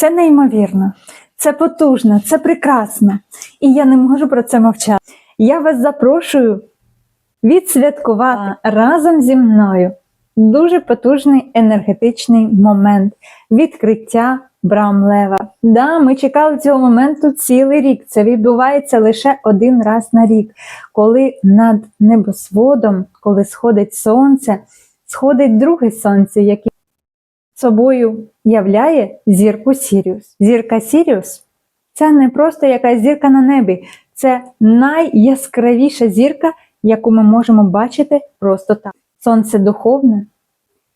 Це неймовірно, це потужно, це прекрасно. І я не можу про це мовчати. Я вас запрошую відсвяткувати разом зі мною дуже потужний енергетичний момент відкриття брам лева. Да, ми чекали цього моменту цілий рік. Це відбувається лише один раз на рік, коли над небосводом, коли сходить сонце, сходить друге сонце, яке собою являє зірку Сіріус. Зірка Сіріус це не просто якась зірка на небі, це найяскравіша зірка, яку ми можемо бачити просто так. Сонце духовне,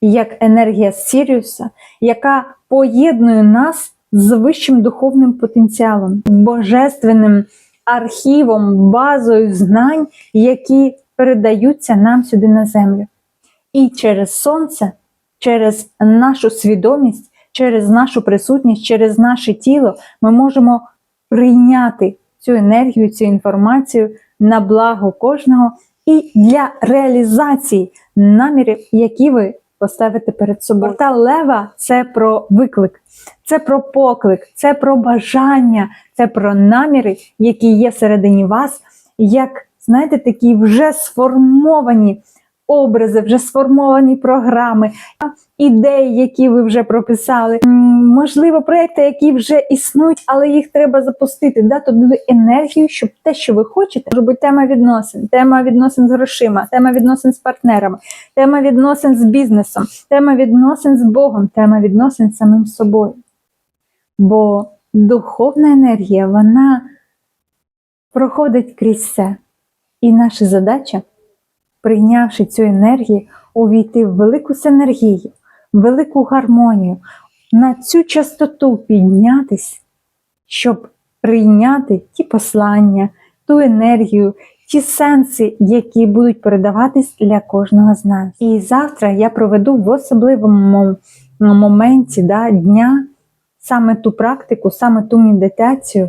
як енергія Сіріуса, яка поєднує нас з вищим духовним потенціалом, божественним архівом, базою знань, які передаються нам сюди на землю. І через сонце, через нашу свідомість, через нашу присутність, через наше тіло ми можемо прийняти цю енергію, цю інформацію на благо кожного і для реалізації намірів, які ви поставите перед собою. Портал Лева це про виклик, це про поклик, це про бажання, це про наміри, які є всередині вас, як знаєте, такі вже сформовані образи, вже сформовані програми, ідеї, які ви вже прописали, можливо, проекти, які вже існують, але їх треба запустити, дати туди енергію, щоб те, що ви хочете, може бути тема відносин, тема відносин з грошима, тема відносин з партнерами, тема відносин з бізнесом, тема відносин з Богом, тема відносин з самим собою. Бо духовна енергія, вона проходить крізь все. І наша задача, прийнявши цю енергію, увійти в велику синергію, велику гармонію, на цю частоту піднятись, щоб прийняти ті послання, ту енергію, ті сенси, які будуть передаватись для кожного з нас. І завтра я проведу в особливому моменті да, дня саме ту практику, саме ту медитацію,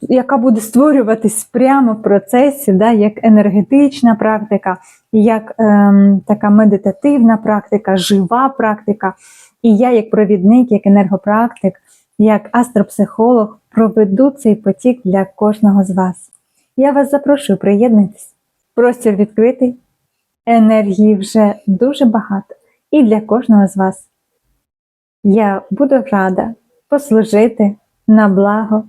яка буде створюватись прямо в процесі, да, як енергетична практика, як ем, така медитативна практика, жива практика. І я, як провідник, як енергопрактик, як астропсихолог, проведу цей потік для кожного з вас. Я вас запрошую, приєднуйтесь. Простір відкритий, енергії вже дуже багато. І для кожного з вас. Я буду рада послужити на благо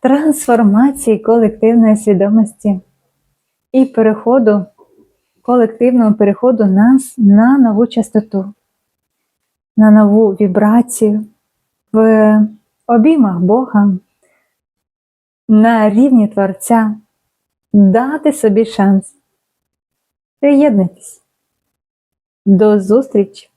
трансформації колективної свідомості і переходу, колективного переходу нас на нову частоту, на нову вібрацію в обіймах Бога, на рівні Творця, дати собі шанс. Приєднуйтесь. До зустрічі!